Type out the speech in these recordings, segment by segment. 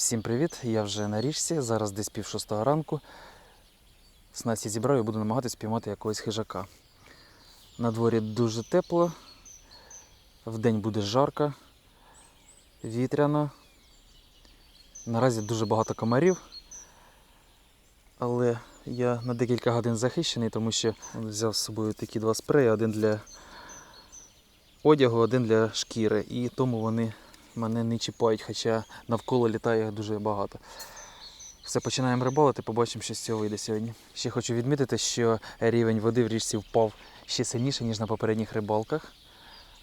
Всім привіт! Я вже на річці, зараз десь пів шостого ранку. Снасті зібрав і буду намагатись піймати якогось хижака. На дворі дуже тепло, вдень буде жарко, вітряно. Наразі дуже багато комарів. Але я на декілька годин захищений, тому що взяв з собою такі два спреї, один для одягу, один для шкіри. І тому вони мене не чіпають, хоча навколо літає дуже багато. Все, починаємо рибалити, побачимо, що з цього вийде сьогодні. Ще хочу відмітити, що рівень води в річці впав ще сильніше, ніж на попередніх рибалках.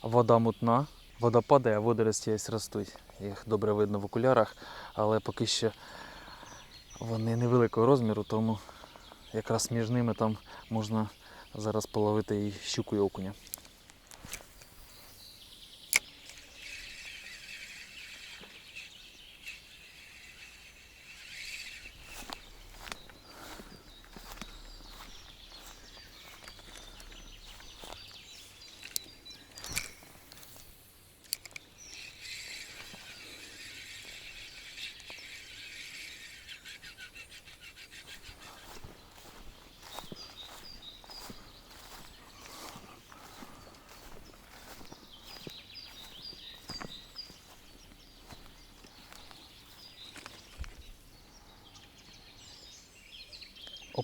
Вода мутна, вода падає, а водорості ось ростуть. Їх добре видно в окулярах, але поки що вони невеликого розміру, тому якраз між ними там можна зараз половити і щуку і окуня.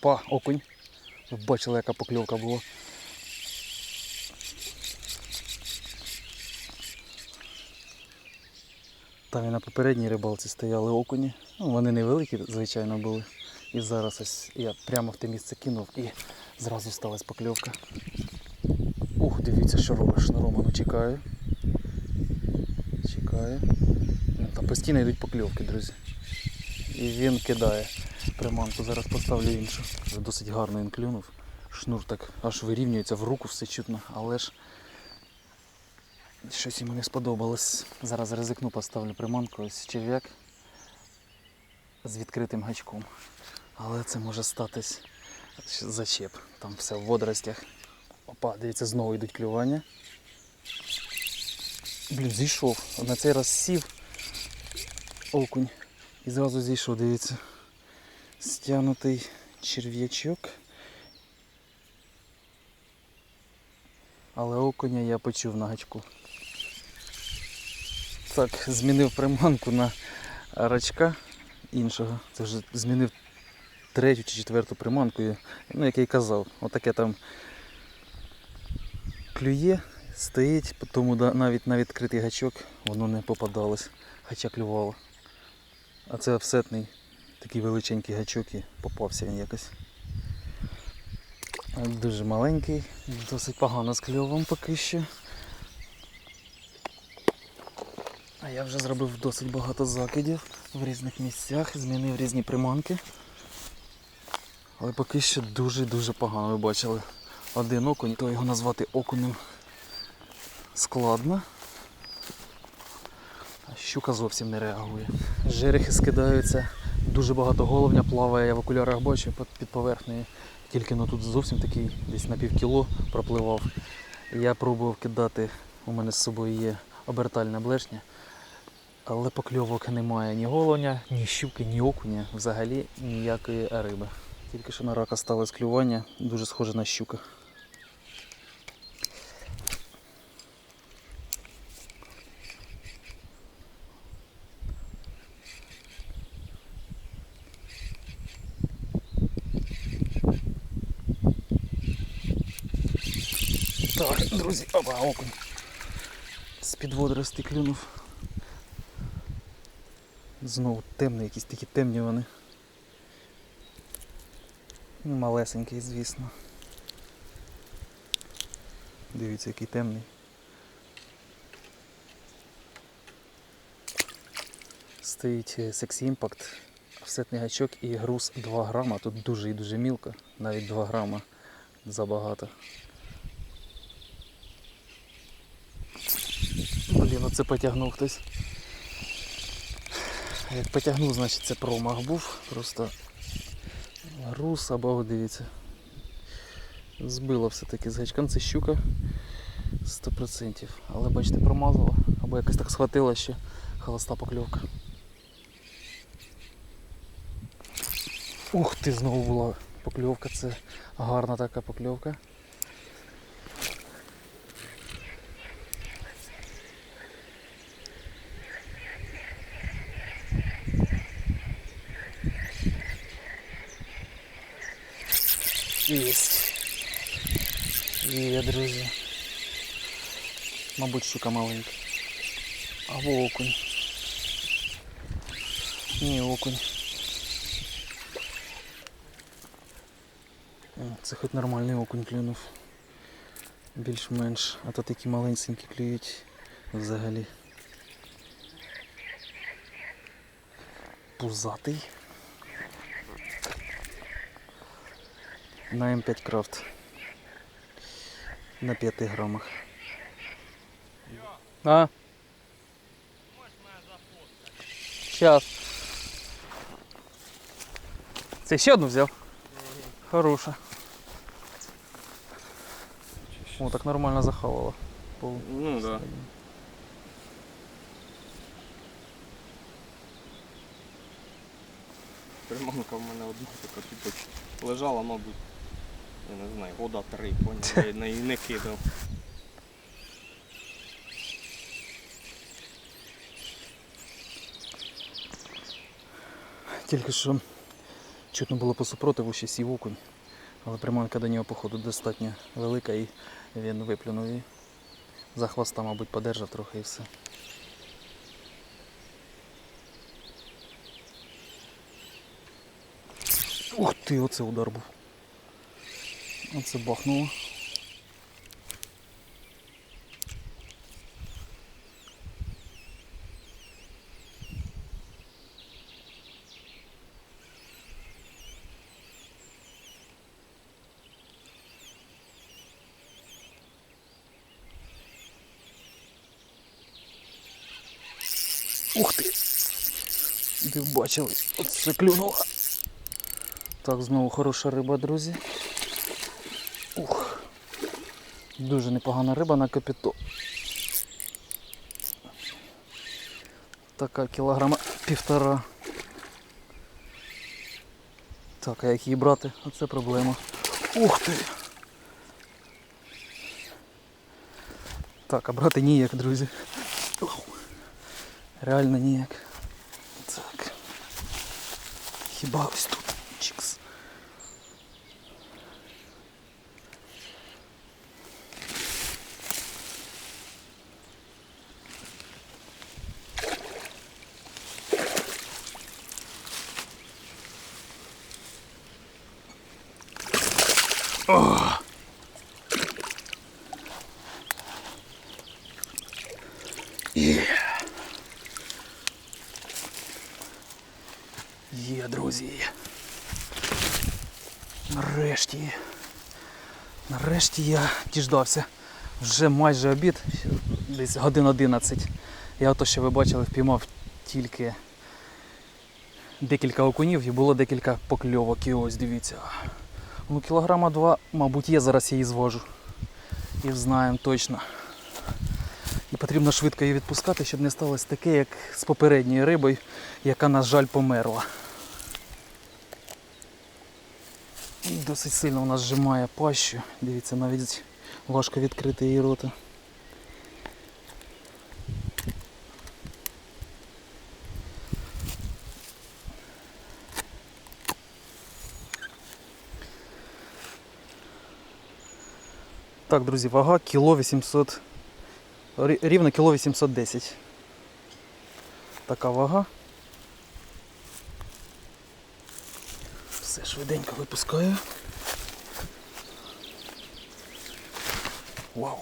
Опа, окунь. Ви бачили, яка покльовка була. Там і на попередній рибалці стояли окуні. Ну, вони невеликі, звичайно, були. І зараз ось я прямо в те місце кинув і зразу сталася покльовка. Ух, дивіться, що робиш шнуром, ну чекаю. Чекаю. Там постійно йдуть покльовки, друзі. І він кидає приманку. Зараз поставлю іншу. Вже досить гарно він клюнув. Шнур так аж вирівнюється в руку, все чутно, але ж щось йому не сподобалось. Зараз ризикну, поставлю приманку, ось черв'як з відкритим гачком. Але це може статись зачеп. Там все в водоростях. Опа, дивіться, знову йдуть клювання. Блін, зійшов. На цей раз сів окунь. І зразу зійшов, дивіться. Стягнутий черв'ячок. Але окуня я почув на гачку. Так, змінив приманку на рачка іншого. Це вже змінив третю чи четверту приманку. Ну, як я й казав, отаке там клює, стоїть, тому навіть на відкритий гачок воно не попадалось, хоча клювало. А це офсетний такий величенький гачок і попався він якось. Дуже маленький, досить погано з кльовом поки що. А я вже зробив досить багато закидів в різних місцях, змінив різні приманки. Але поки що дуже-дуже погано ви бачили. Один окунь, то його назвати окунем складно. А щука зовсім не реагує. Жерехи скидаються, дуже багато головня плаває, я в окулярах бачу під- поверхнею. Тільки ну, тут зовсім такий десь на пів кіло пропливав. Я пробував кидати, у мене з собою є обертальна блешня, але покльовок немає ні головня, ні щуки, ні окуня, взагалі ніякої риби. Тільки що на рака сталося клювання, дуже схоже на щука. Так, друзі, опа, окунь. З-під водорости клюнув. Знову темний, якісь такі темні вони. Ну, Малесенький, звісно. Дивіться, який темний. Стоїть е, Sexy Impact, офсетний гачок і груз 2 грама. Тут дуже і дуже мілко, навіть 2 грама забагато. Оце потягнув хтось. Як потягнув, значить це промах був. Просто груз або дивіться. Збило все-таки з гачком, це щука 100%. Але бачите, промазала. Або якось так схватила ще холоста покльовка. Ух ти, знову була покльовка, це гарна така покльовка. Єсть. Є, друзі. Мабуть, щука маленька. Або окунь. Ні, окунь. Це хоч нормальний окунь клюнув. Більш-менш. А то такі маленькі клюють взагалі. Пузатий. На М5 крафт. На 5 грамах. А? Сейчас. Це ще одну взяв? Хороша. О, так нормально захавала. Пол- Ну да. Приманка в мене одна така типу лежала, мабуть. Я не знаю, года три, поняв. Я не кидав. Тільки що чутно було по супротиву, ще сів окунь. Але приманка до нього, походу, достатньо велика і він виплюнув її. За хвоста, мабуть, подержав трохи і все. Ух ти, оце удар був. Оце бахнуло. Ух ти! Б бачили, оце клюнуло. Так, знову хороша риба, друзі. Ух. Дуже непогана риба на капіту. Така кілограма півтора. Так, а як її брати? Оце проблема. Ух ти! Так, а брати ніяк, друзі. Реально ніяк. Так. Хіба ось тут. Чікс. О! Є. Є, друзі. Нарешті. Нарешті я діждався. Вже майже обід, десь годин 11. Я ото, що ви бачили, впіймав тільки декілька окунів і було декілька покльовок. І ось дивіться. Ну, кілограма два, мабуть, є, зараз я її звожу. І знаємо точно. І потрібно швидко її відпускати, щоб не сталося таке, як з попередньою рибою, яка, на жаль, померла. Досить сильно вона зжимає пащу. Дивіться, навіть важко відкрити її рота. Так, друзі, вага кіло 800. Рівно кіло 810. Така вага. Все швиденько випускаю. Вау.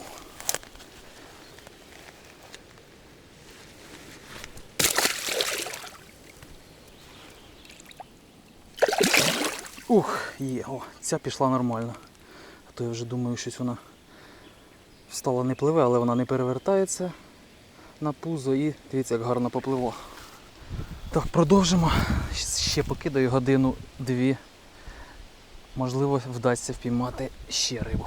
Ух, є, о, ця пішла нормально. А то я вже думаю, щось вона встала не пливе, але вона не перевертається на пузо і дивіться, як гарно попливла. Так, продовжимо. Ще покидаю годину-дві. Можливо, вдасться впіймати ще рибу.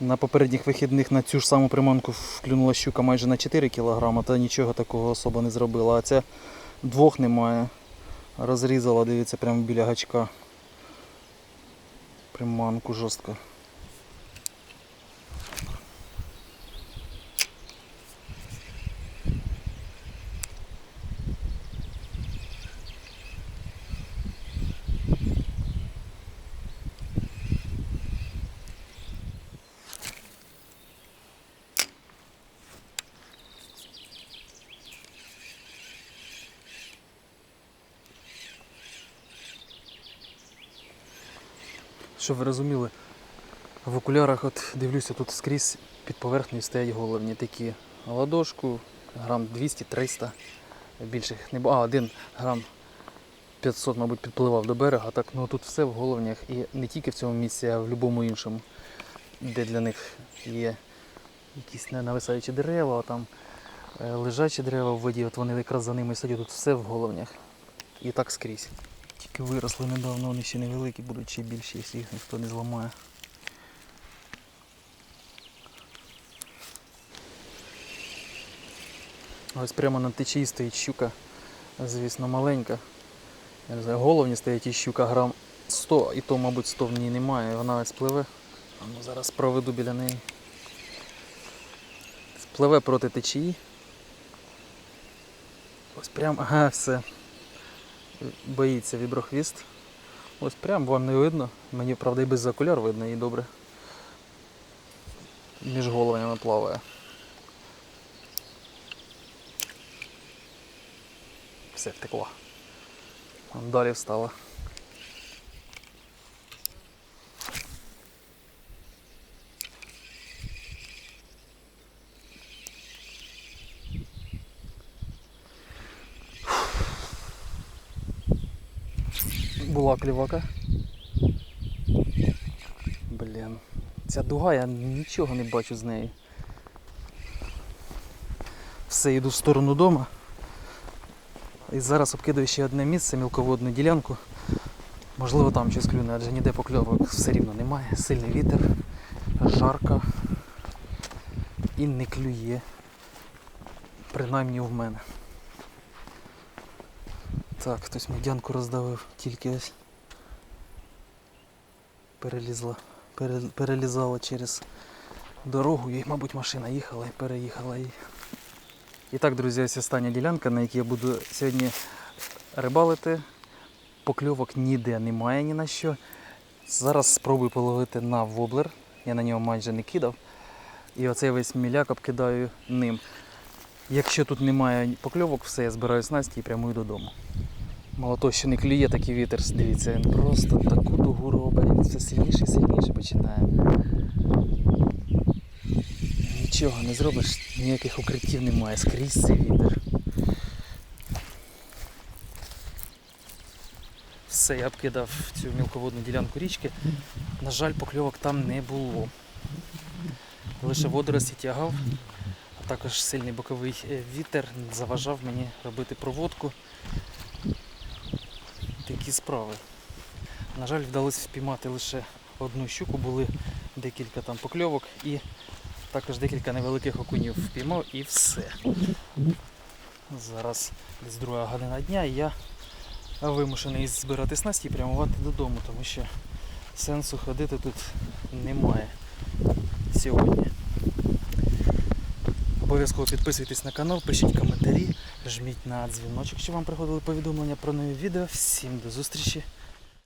На попередніх вихідних на цю ж саму приманку вклюнула щука майже на 4 кг, та нічого такого особо не зробила. А ця двох немає. Розрізала, дивіться, прямо біля гачка. Приманку жорстко. Щоб ви розуміли, в окулярах от дивлюся, тут скрізь під поверхнею стоять головні такі ладошку, грам 200-300, більших не. А, один грам 500, мабуть, підпливав до берега. Так, ну тут все в головнях і не тільки в цьому місці, а в будь-якому іншому, де для них є якісь нависаючі дерева, там е, лежачі дерева в воді, от вони якраз за ними сидять, тут все в головнях. І так скрізь. Тільки виросли недавно, вони ще невеликі, будуть ще більші, якщо їх ніхто не зламає. Ось прямо на течії стоїть щука, звісно, маленька. Я не знаю, головні стоять і щука грам 100, і то, мабуть, 100 в ній немає. Вона ось пливе. Ну, зараз проведу біля неї. Спливе проти течії. Ось прям, ага, все боїться віброхвіст. Ось прям вам не видно. Мені, правда, і без окуляр видно і добре. Між головами плаває. Все втекло. Далі встала. Була клівака. Блін. Ця дуга, я нічого не бачу з неї. Все, йду в сторону дома. І зараз обкидаю ще одне місце, мілководну ділянку. Можливо там щось клюне, адже ніде покльовок все рівно немає. Сильний вітер, жарко і не клює. Принаймні в мене. Так, хтось медянку роздавив, тільки перелізла, пере, перелізала через дорогу і, мабуть, машина їхала і переїхала її. І так, друзі, ось остання ділянка, на якій я буду сьогодні рибалити. Покльовок ніде немає ні на що. Зараз спробую половити на воблер. Я на нього майже не кидав. І оцей весь міляк обкидаю ним. Якщо тут немає покльовок, все, я збираю снасті і прямую додому. Мало того, що не клює такий вітер, дивіться, він просто таку дугу робить, все сильніше і сильніше починає. Нічого не зробиш, ніяких укриттів немає, скрізь цей вітер. Все, я обкидав цю мілководну ділянку річки. На жаль, покльовок там не було. Лише водорості тягав, також сильний боковий е, вітер заважав мені робити проводку. Такі справи. На жаль, вдалося впіймати лише одну щуку, були декілька там покльовок і також декілька невеликих окунів впіймав і все. Зараз десь друга година дня і я вимушений збирати снасті і прямувати додому, тому що сенсу ходити тут немає сьогодні. Обов'язково підписуйтесь на канал, пишіть коментарі, жміть на дзвіночок, щоб вам приходили повідомлення про нові відео. Всім до зустрічі,